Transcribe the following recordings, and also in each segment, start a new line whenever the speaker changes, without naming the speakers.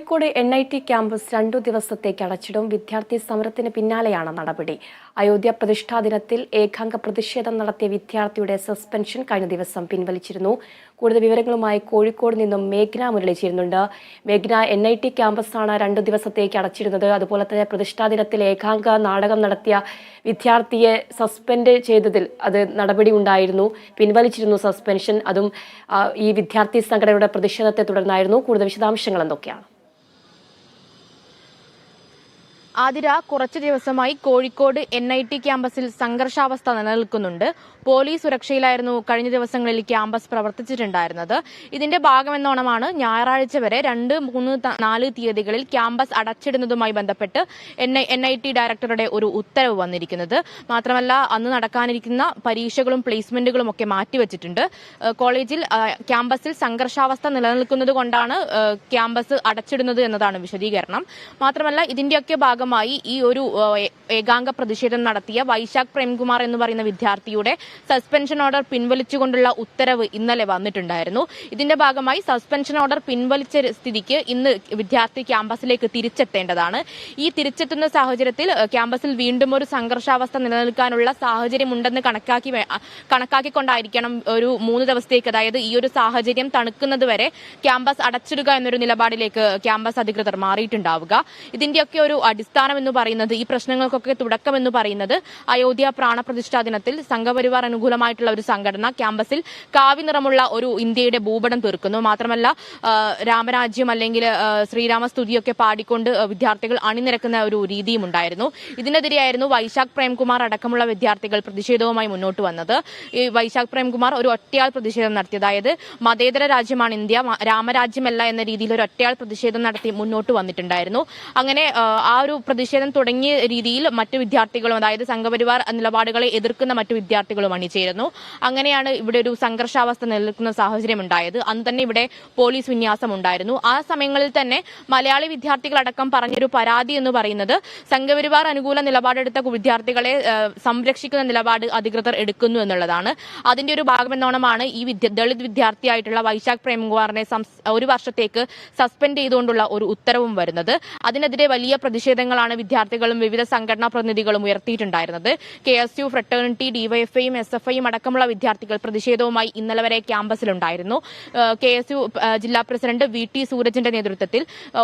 Kozhikode N I T campus രണ്ടു ദിവസത്തേക്ക് അടച്ചിടും. വിദ്യാർത്ഥി സമരത്തിന് പിന്നാലെയാണ് നടപടി. അയോധ്യ പ്രതിഷ്ഠാ ദിനത്തിൽ ഏകാംഗ പ്രതിഷേധം നടത്തിയ വിദ്യാർത്ഥിയുടെ സസ്പെൻഷൻ കഴിഞ്ഞ ദിവസം പിൻവലിച്ചിരുന്നു. കൂടുതൽ വിവരങ്ങളുമായി കോഴിക്കോട് നിന്നും മേഘ്ന മുരളി ചേരുന്നുണ്ട് മേഘ്ന എൻ ഐ ടി ക്യാമ്പസാണ് രണ്ടു ദിവസത്തേക്ക് അടച്ചിരുന്നത്. അതുപോലെ തന്നെ പ്രതിഷ്ഠാ ദിനത്തിൽ ഏകാംഗ നാടകം നടത്തിയ വിദ്യാർത്ഥിയെ സസ്പെൻഡ് ചെയ്തതിൽ അത് നടപടി ഉണ്ടായിരുന്നു. പിൻവലിച്ചിരുന്നു സസ്പെൻഷൻ. അതും ഈ വിദ്യാർത്ഥി സംഘടനയുടെ പ്രതിഷേധത്തെ തുടർന്നായിരുന്നു. കൂടുതൽ വിശദാംശങ്ങൾ എന്തൊക്കെയാണ്?
ആതിര കുറച്ചു ദിവസമായി കോഴിക്കോട് എൻ ഐ ടി ക്യാമ്പസിൽ സംഘർഷാവസ്ഥ നിലനിൽക്കുന്നുണ്ട്. പോലീസ് സുരക്ഷയിലായിരുന്നു കഴിഞ്ഞ ദിവസങ്ങളിൽ ക്യാമ്പസ് പ്രവർത്തിച്ചിട്ടുണ്ടായിരുന്നത്. ഇതിന്റെ ഭാഗമെന്നോണമാണ് ഞായറാഴ്ച വരെ രണ്ട് മൂന്ന് നാല് തീയതികളിൽ ക്യാമ്പസ് അടച്ചിടുന്നതുമായി ബന്ധപ്പെട്ട് എൻ ഐ ടി ഡയറക്ടറുടെ ഒരു ഉത്തരവ് വന്നിരിക്കുന്നത്. മാത്രമല്ല അന്ന് നടക്കാനിരിക്കുന്ന പരീക്ഷകളും പ്ലേസ്മെന്റുകളും ഒക്കെ മാറ്റിവെച്ചിട്ടുണ്ട്. കോളേജിൽ ക്യാമ്പസിൽ സംഘർഷാവസ്ഥ നിലനിൽക്കുന്നത് കൊണ്ടാണ് ക്യാമ്പസ് അടച്ചിടുന്നത് എന്നതാണ് വിശദീകരണം. മാത്രമല്ല ഇതിന്റെയൊക്കെ ഭാഗമായി ഈ ഒരു ഏകാംഗ പ്രതിഷേധം നടത്തിയ വൈശാഖ് പ്രേംകുമാർ എന്ന് പറയുന്ന വിദ്യാർത്ഥിയുടെ സസ്പെൻഷൻ ഓർഡർ പിൻവലിച്ചുകൊണ്ടുള്ള ഉത്തരവ് ഇന്നലെ വന്നിട്ടുണ്ടായിരുന്നു. ഇതിന്റെ ഭാഗമായി സസ്പെൻഷൻ ഓർഡർ പിൻവലിച്ച സ്ഥിതിക്ക് ഇന്ന് വിദ്യാർത്ഥി ക്യാമ്പസിലേക്ക് തിരിച്ചെത്തേണ്ടതാണ്. ഈ തിരിച്ചെത്തുന്ന സാഹചര്യത്തിൽ ക്യാമ്പസിൽ വീണ്ടും ഒരു സംഘർഷാവസ്ഥ നിലനിൽക്കാനുള്ള സാഹചര്യമുണ്ടെന്ന് കണക്കാക്കി കണക്കാക്കിക്കൊണ്ടായിരിക്കണം ഒരു മൂന്ന് ദിവസത്തേക്ക് അതായത് ഈ ഒരു സാഹചര്യം തണുക്കുന്നത് വരെ ക്യാമ്പസ് അടച്ചിടുക എന്നൊരു നിലപാടിലേക്ക് ക്യാമ്പസ് അധികൃതർ മാറിയിട്ടുണ്ടാവുക. ഇതിന്റെയൊക്കെ ഒരു അടിസ്ഥാനം എന്ന് പറയുന്നത് ഈ പ്രശ്നങ്ങൾക്കൊക്കെ തുടക്കം എന്ന് പറയുന്നത് അയോധ്യ പ്രാണപ്രതിഷ്ഠാ ദിനത്തിൽ സംഘപരിവാർ അനുകൂലമായിട്ടുള്ള ഒരു സംഘടന ക്യാമ്പസിൽ കാവി നിറമുള്ള ഒരു ഇന്ത്യയുടെ ഭൂപടം തീർക്കുന്നു. മാത്രമല്ല രാമരാജ്യം അല്ലെങ്കിൽ ശ്രീരാമസ്തുതിയൊക്കെ ശ്രീരാമ സ്തുതിയൊക്കെ പാടിക്കൊണ്ട് വിദ്യാർത്ഥികൾ അണിനിരക്കുന്ന ഒരു രീതിയും ഉണ്ടായിരുന്നു. ഇതിനെതിരെയായിരുന്നു വൈശാഖ് പ്രേംകുമാർ അടക്കമുള്ള വിദ്യാർത്ഥികൾ പ്രതിഷേധവുമായി മുന്നോട്ട് വന്നത്. ഈ വൈശാഖ് പ്രേംകുമാർ ഒരു ഒറ്റയാൾ പ്രതിഷേധം നടത്തി. അതായത് മതേതര രാജ്യമാണ് ഇന്ത്യ രാമരാജ്യമല്ല എന്ന രീതിയിൽ ഒരു ഒറ്റയാൾ പ്രതിഷേധം നടത്തി മുന്നോട്ട് വന്നിട്ടുണ്ടായിരുന്നു. അങ്ങനെ ആ ഒരു പ്രതിഷേധം തുടങ്ങിയ രീതിയിൽ മറ്റു വിദ്യാർത്ഥികളും അതായത് സംഘപരിവാർ നിലപാടുകളെ എതിർക്കുന്ന മറ്റു വിദ്യാർത്ഥികളും അണിചേരുന്നു. അങ്ങനെയാണ് ഇവിടെ ഒരു സംഘർഷാവസ്ഥ നിലനിൽക്കുന്ന സാഹചര്യം ഉണ്ടായത് അന്ന് തന്നെ ഇവിടെ പോലീസ് വിന്യാസം ഉണ്ടായിരുന്നു ആ സമയങ്ങളിൽ തന്നെ മലയാളി വിദ്യാർത്ഥികളടക്കം പറഞ്ഞൊരു പരാതി എന്ന് പറയുന്നത് സംഘപരിവാർ അനുകൂല നിലപാടെടുത്ത വിദ്യാർത്ഥികളെ സംരക്ഷിക്കുന്ന നിലപാട് അധികൃതർ എടുക്കുന്നു എന്നുള്ളതാണ്. അതിന്റെ ഒരു ഭാഗമെന്നോണമാണ് ഈ ദളിത് വിദ്യാർത്ഥിയായിട്ടുള്ള വൈശാഖ് പ്രേംകുമാറിനെ ഒരു വർഷത്തേക്ക് സസ്പെൻഡ് ചെയ്തുകൊണ്ടുള്ള ഒരു ഉത്തരവും വരുന്നത്. അതിനെതിരെ വലിയ പ്രതിഷേധങ്ങളാണ് വിദ്യാർത്ഥികളും വിവിധ സംഘടനാ പ്രതിനിധികളും ഉയർത്തിയിട്ടുണ്ടായിരുന്നത്. കെ എസ് യു ഫ്രട്ടേണിറ്റി ഡിവൈഎഫ്ഐയും എസ് എഫ് ഐയും അടക്കമുള്ള വിദ്യാർത്ഥികൾ പ്രതിഷേധവുമായി ഇന്നലെ വരെ ക്യാമ്പസിലുണ്ടായിരുന്നു. കെ എസ് യു ജില്ലാ പ്രസിഡന്റ് വി ടി സൂരജിന്റെ നേതൃത്വത്തിൽ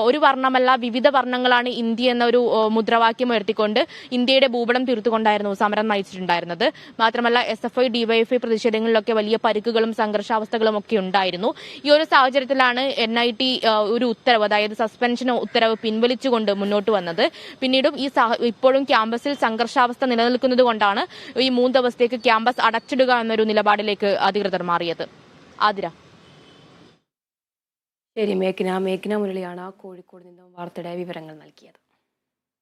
ഒരു വർണമല്ല വിവിധ വർണങ്ങളാണ് ഇന്ത്യ എന്നൊരു മുദ്രാവാക്യം ഉയർത്തിക്കൊണ്ട് ഇന്ത്യയുടെ ഭൂപടം തീർത്തുകൊണ്ടായിരുന്നു സമരം നയിച്ചിട്ടുണ്ടായിരുന്നത്. മാത്രമല്ല എസ് എഫ് ഐ ഡിവൈഎഫ്ഐ പ്രതിഷേധങ്ങളിലൊക്കെ വലിയ പരിക്കുകളും സംഘർഷാവസ്ഥകളും ഒക്കെ ഉണ്ടായിരുന്നു. ഈ ഒരു സാഹചര്യത്തിലാണ് എൻ ഐ ടി ഒരു ഉത്തരവ് അതായത് സസ്പെൻഷൻ ഉത്തരവ് പിൻവലിച്ചുകൊണ്ട് മുന്നോട്ട് വന്നത്. പിന്നീടും ഈ ഇപ്പോഴും ക്യാമ്പസിൽ സംഘർഷാവസ്ഥ നിലനിൽക്കുന്നത് കൊണ്ടാണ് ഈ മൂന്ന് ദിവസത്തേക്ക് ക്യാമ്പസ് അടച്ചിടുക എന്നൊരു നിലപാടിലേക്ക് അധികൃതർ മാറിയത്. ആതിര.
ശരി മേഘ്ന മേഘ്ന മുരളിയാണ് കോഴിക്കോട് നിന്നും വാർത്തയുടെ വിവരങ്ങൾ നൽകിയത്.